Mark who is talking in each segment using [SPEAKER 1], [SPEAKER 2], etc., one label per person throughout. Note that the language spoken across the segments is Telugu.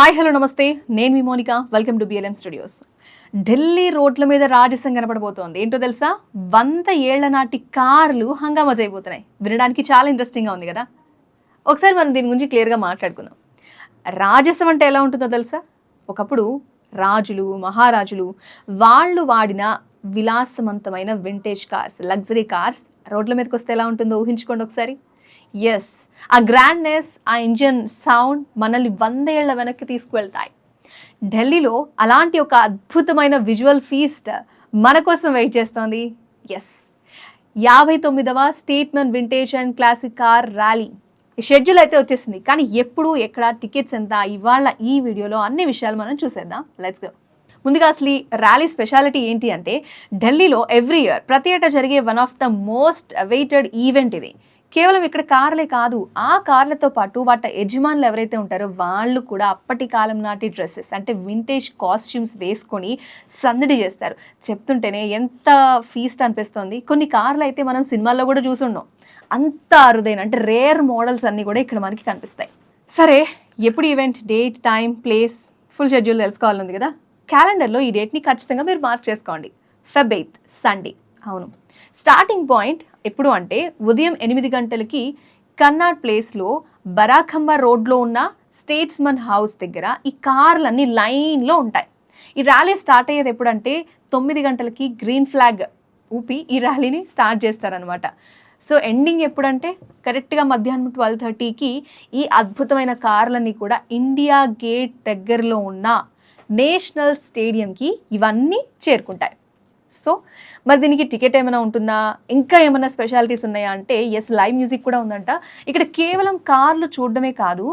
[SPEAKER 1] Hi hello namaste. నేను మీ Monika. Welcome to BLM studios Delhi రోడ్ల మీద రాజసం కనపడబోతోంది. ఏంటో తెలుసా? వంద ఏళ్ళ నాటి కార్లు హంగామా చేయబోతున్నాయి. వినడానికి చాలా ఇంట్రెస్టింగ్గా ఉంది కదా? ఒకసారి మనం దీని గురించి క్లియర్గా మాట్లాడుకుందాం. రాజసం అంటే ఎలా ఉంటుందో తెలుసా? ఒకప్పుడు రాజులు మహారాజులు వాళ్ళు వాడిన విలాసవంతమైన వింటేజ్ కార్స్ లగ్జరీ కార్స్ రోడ్ల మీదకి వస్తే ఎలా ఉంటుందో ఊహించుకోండి ఒకసారి. ఎస్ ఆ గ్రాండ్నెస్ ఆ ఇంజన్ సౌండ్ మనల్ని వందేళ్ళ వెనక్కి తీసుకువెళ్తాయి. ఢిల్లీలో అలాంటి ఒక అద్భుతమైన విజువల్ ఫీస్ట్ మన కోసం వెయిట్ చేస్తోంది. ఎస్ యాభై తొమ్మిదవ statement vintage and classic car rally schedule అయితే వచ్చేసింది. కానీ ఎప్పుడు ఎక్కడ టికెట్స్ ఎంత? ఇవాళ ఈ వీడియోలో అన్ని విషయాలు మనం చూసేద్దాం. లెట్స్ గో ముందుగా అసలు ర్యాలీ స్పెషాలిటీ ఏంటి అంటే ఢిల్లీలో ఎవ్రీ ఇయర్ ప్రతి ఏటా జరిగే one of the most awaited event ఇది. కేవలం ఇక్కడ కార్లే కాదు ఆ కార్లతో పాటు వాటి యజమానులు ఎవరైతే ఉంటారో వాళ్ళు కూడా అప్పటి కాలం నాటి డ్రెస్సెస్ అంటే వింటేజ్ కాస్ట్యూమ్స్ వేసుకొని సందడి చేస్తారు. చెప్తుంటేనే ఎంత ఫీస్ట్ అనిపిస్తుంది. కొన్ని కార్లు అయితే మనం సినిమాల్లో కూడా చూసుండం. అంత అరుదైన అంటే రేర్ మోడల్స్ అన్నీ కూడా ఇక్కడ మనకి కనిపిస్తాయి. సరే ఎప్పుడు event date time place full schedule తెలుసుకోవాలని కదా? క్యాలెండర్లో ఈ డేట్ని ఖచ్చితంగా మీరు మార్క్ చేసుకోండి. ఫెబ్ ఎయిత్ సండే అవును. స్టార్టింగ్ పాయింట్ ఎప్పుడు అంటే ఉదయం ఎనిమిది గంటలకి కన్నాడ్ ప్లేస్లో బరాఖంబ రోడ్లో ఉన్న స్టేట్స్మన్ హౌస్ దగ్గర ఈ కార్లన్నీ లైన్లో ఉంటాయి. ఈ ర్యాలీ స్టార్ట్ అయ్యేది ఎప్పుడంటే తొమ్మిది గంటలకి గ్రీన్ ఫ్లాగ్ ఊపి ఈ ర్యాలీని స్టార్ట్ చేస్తారనమాట సో ఎండింగ్ ఎప్పుడంటే కరెక్ట్గా మధ్యాహ్నం ట్వెల్వ్ థర్టీకి ఈ అద్భుతమైన కార్లన్నీ కూడా ఇండియా గేట్ దగ్గరలో ఉన్న నేషనల్ స్టేడియంకి ఇవన్నీ చేరుకుంటాయి. సో మరి దీనికి టికెట్ ఏమైనా ఉంటుందా? ఇంకా ఏమైనా స్పెషాలిటీస్ ఉన్నాయా? అంటే ఎస్ లైవ్ మ్యూజిక్ కూడా ఉందంట. ఇక్కడ కేవలం కార్లు చూడడమే కాదు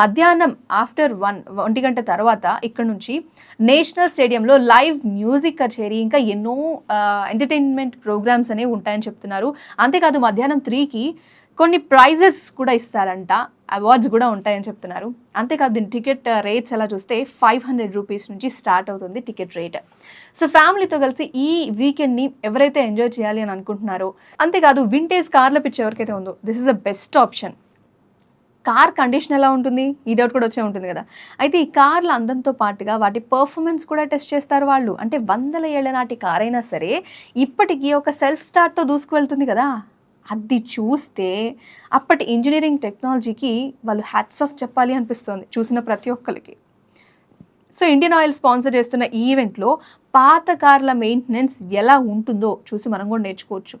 [SPEAKER 1] మధ్యాహ్నం ఆఫ్టర్ వన్ ఒంటి గంట తర్వాత ఇక్కడ నుంచి నేషనల్ స్టేడియంలో లైవ్ మ్యూజిక్ కచేరీ ఇంకా ఎన్నో ఎంటర్టైన్మెంట్ ప్రోగ్రామ్స్ అనేవి ఉంటాయని చెప్తున్నారు. అంతేకాదు మధ్యాహ్నం త్రీకి కొన్ని ప్రైజెస్ కూడా ఇస్తారంట. అవార్డ్స్ కూడా ఉంటాయని చెప్తున్నారు. అంతేకాదు దీని టికెట్ రేట్స్ ఎలా చూస్తే ఫైవ్ హండ్రెడ్ రూపీస్ నుంచి స్టార్ట్ అవుతుంది టికెట్ రేట్. సో ఫ్యామిలీతో కలిసి ఈ వీకెండ్ని ఎవరైతే ఎంజాయ్ చేయాలి అని అనుకుంటున్నారో అంతేకాదు వింటేజ్ కార్ల పిచ్చి ఎవరికైతే ఉందో this is the best option car condition ఎలా ఉంటుంది? ఈ డౌట్ కూడా వచ్చే ఉంటుంది కదా. అయితే ఈ కార్ల అందంతో పాటుగా వాటి పర్ఫార్మెన్స్ కూడా టెస్ట్ చేస్తారు వాళ్ళు. అంటే వందల ఏళ్ళ నాటి కార్ అయినా సరే ఇప్పటికీ ఒక సెల్ఫ్ స్టార్ట్తో దూసుకువెళ్తుంది కదా. అది చూస్తే అప్పటి ఇంజనీరింగ్ టెక్నాలజీకి వాళ్ళు హ్యాట్స్ ఆఫ్ చెప్పాలి అనిపిస్తుంది చూసిన ప్రతి ఒక్కరికి. సో ఇండియన్ ఆయిల్ స్పాన్సర్ చేస్తున్న ఈ ఈవెంట్లో పాత కార్ల మెయింటెనెన్స్ ఎలా ఉంటుందో చూసి మనం కూడా నేర్చుకోవచ్చు.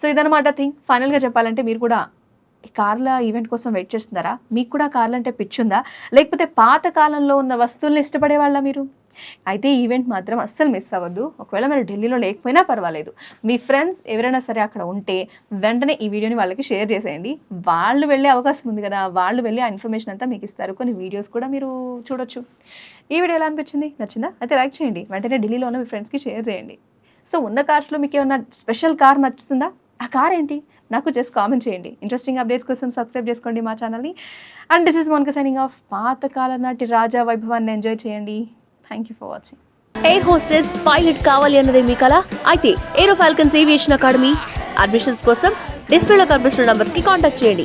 [SPEAKER 1] సో ఇదనమాట థింగ్. ఫైనల్గా చెప్పాలంటే మీరు కూడా ఈ కార్ల ఈవెంట్ కోసం వెయిట్ చేస్తున్నారా? మీకు కూడా కార్లు అంటే పిచ్చుందా? లేకపోతే పాత కాలంలో ఉన్న వస్తువులను ఇష్టపడే వాళ్ళ మీరు? అయితే ఈ ఈవెంట్ మాత్రం అస్సలు మిస్ అవ్వద్దు. ఒకవేళ మీరు ఢిల్లీలో లేకపోయినా పర్వాలేదు. మీ ఫ్రెండ్స్ ఎవరైనా సరే అక్కడ ఉంటే వెంటనే ఈ వీడియోని వాళ్ళకి షేర్ చేసేయండి. వాళ్ళు వెళ్ళే అవకాశం ఉంది కదా వాళ్ళు వెళ్ళి ఆ ఇన్ఫర్మేషన్ అంతా మీకు ఇస్తారు. కొన్ని వీడియోస్ కూడా మీరు చూడొచ్చు. ఈ వీడియో ఎలా అనిపించింది? నచ్చిందా? అయితే లైక్ చేయండి. వెంటనే ఢిల్లీలో ఉన్న మీ ఫ్రెండ్స్కి షేర్ చేయండి. సో ఉన్న కార్స్లో మీకు ఏమన్నా స్పెషల్ కార్ నచ్చుతుందా? ఆ కార్ ఏంటి? నాకు జస్ట్ కామెంట్ చేయండి. ఇంట్రెస్టింగ్ అప్డేట్స్ కోసం సబ్స్క్రైబ్ చేసుకోండి మా ఛానల్ని. And this is మోన్క signing off. పాతకాల నాటి రాజా వైభవాన్ని ఎంజాయ్ చేయండి. Thank you for watching
[SPEAKER 2] air hostess pilot కావాలి అన్నదే మీ కల? అయితే Aero Falcons aviation academy admissions కోసం డిస్ప్లేలో కనిపిస్తున్న నంబర్కి కాంటాక్ట్ చేయండి.